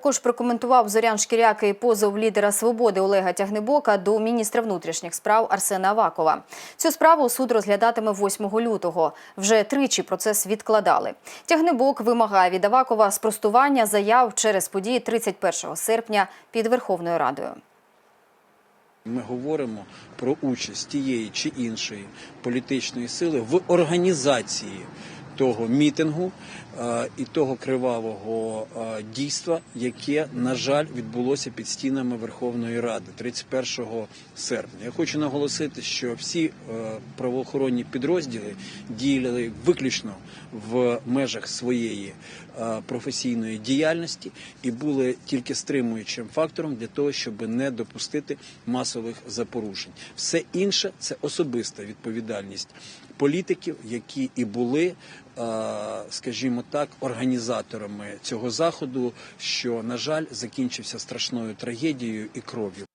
Також прокоментував Зорян Шкіряки і позов лідера свободи Олега Тягнебока до міністра внутрішніх справ Арсена Авакова. Цю справу суд розглядатиме 8 лютого. Вже тричі процес відкладали. Тягнебок вимагає від Авакова спростування заяв через події 31 серпня під Верховною Радою. Ми говоримо про участь тієї чи іншої політичної сили в організації того мітингу е, і того кривавого е, дійства, яке, на жаль, відбулося під стінами Верховної Ради 31 серпня. Я хочу наголосити, що всі е, правоохоронні підрозділи діяли виключно в межах своєї професійної діяльності і були тільки стримуючим фактором для того, щоб не допустити масових запорушень. Все інше це особиста відповідальність політиків, які і були, е, скажімо так, організаторами цього заходу, що на жаль закінчився страшною трагедією і кров'ю.